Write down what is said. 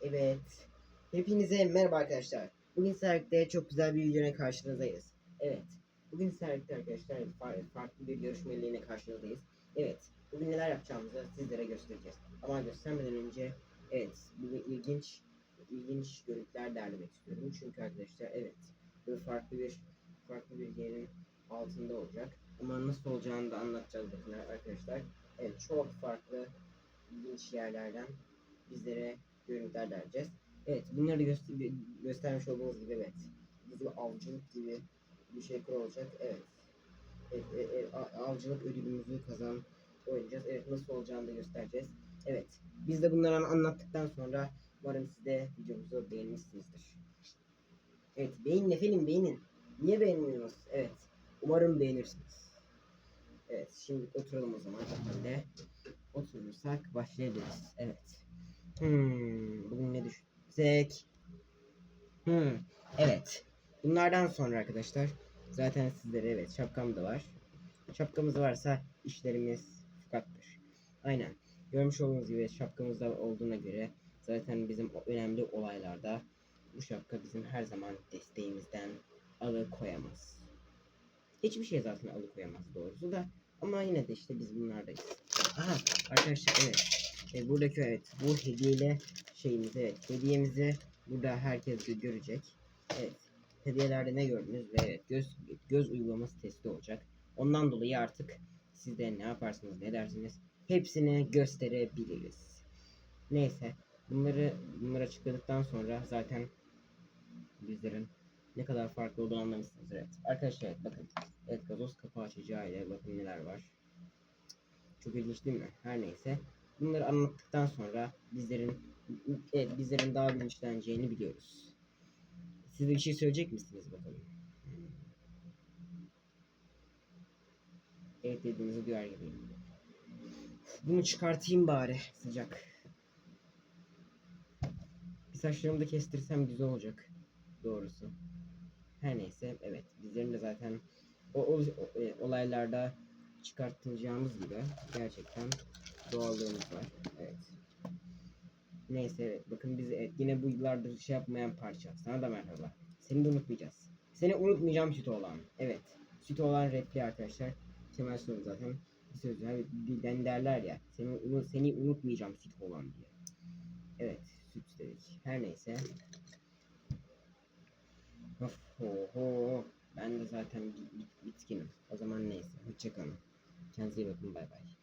Evet. Hepinize merhaba arkadaşlar. Bugün Serk'te çok güzel bir videoyla karşınızdayız. Evet. Bugün Serk'te arkadaşlar fa- farklı bir görüşme ile karşınızdayız. Evet. Bugün neler yapacağımızı sizlere göstereceğiz. Ama göstermeden önce evet bugün ilginç ilginç görüntüler derlemek istiyorum. Çünkü arkadaşlar evet böyle farklı bir farklı bir yerin altında olacak. Ama nasıl olacağını da anlatacağız bakın arkadaşlar. Evet çok farklı ilginç yerlerden bizlere görüntüler vereceğiz. Evet bunları göster göstermiş olduğunuz gibi evet. Bizim avcılık gibi bir şey olacak. Evet. Evet, e, e, a- avcılık ödülümüzü kazan oynayacağız. Evet nasıl olacağını da göstereceğiz. Evet. Biz de bunları an- anlattıktan sonra umarım siz de videomuzu beğenmişsinizdir. Evet beğenin efendim beğenin. Niye beğenmiyorsunuz? Evet. Umarım beğenirsiniz. Evet şimdi oturalım o zaman. Şimdi oturursak başlayabiliriz. Evet. Hmm, bugün ne düşünsek? Hmm, evet. Bunlardan sonra arkadaşlar zaten sizlere evet şapkam da var. Şapkamız varsa işlerimiz fukattır. Aynen. Görmüş olduğunuz gibi şapkamız da olduğuna göre zaten bizim önemli olaylarda bu şapka bizim her zaman desteğimizden alıkoyamaz. Hiçbir şey zaten alıkoyamaz doğrusu da ama yine de işte biz bunlardayız. Aha arkadaşlar evet. E, buradaki evet bu hediyeyle şeyimizi evet hediyemizi burada herkes gö- görecek. Evet. Hediyelerde ne gördünüz ve evet, göz göz uygulaması testi olacak. Ondan dolayı artık siz de ne yaparsınız ne dersiniz hepsini gösterebiliriz. Neyse bunları bunları açıkladıktan sonra zaten bizlerin ne kadar farklı olduğunu anlamışsınız. Evet. Arkadaşlar evet, bakın. Evet gazoz kapağı açacağı ile bakın neler var. Çok ilginç değil mi? Her neyse. Bunları anlattıktan sonra bizlerin evet, bizlerin daha bilinçleneceğini biliyoruz. Siz bir şey söyleyecek misiniz bakalım? Evet dediğinizi duyar gibiyim. Bunu çıkartayım bari sıcak. Bir saçlarımı da kestirsem güzel olacak. Doğrusu. Her neyse evet bizlerin de zaten o, o, o- e, olaylarda çıkartılacağımız gibi gerçekten doğallığımız var. Evet. Neyse evet bakın biz evet, yine bu yıllardır şey yapmayan parça. Sana da merhaba. Seni de unutmayacağız. Seni unutmayacağım sütü olan. Evet. Sütü olan repli arkadaşlar. Temel soru zaten. Bir söz hani dilden derler ya. Seni, unu- seni unutmayacağım sütü olan diye. Evet. Süt dedik. Her neyse. Of ho ho. Ben de zaten bit- bit- bitkinim. O zaman neyse. Hoşçakalın. Kendinize iyi bakın. Bay bay.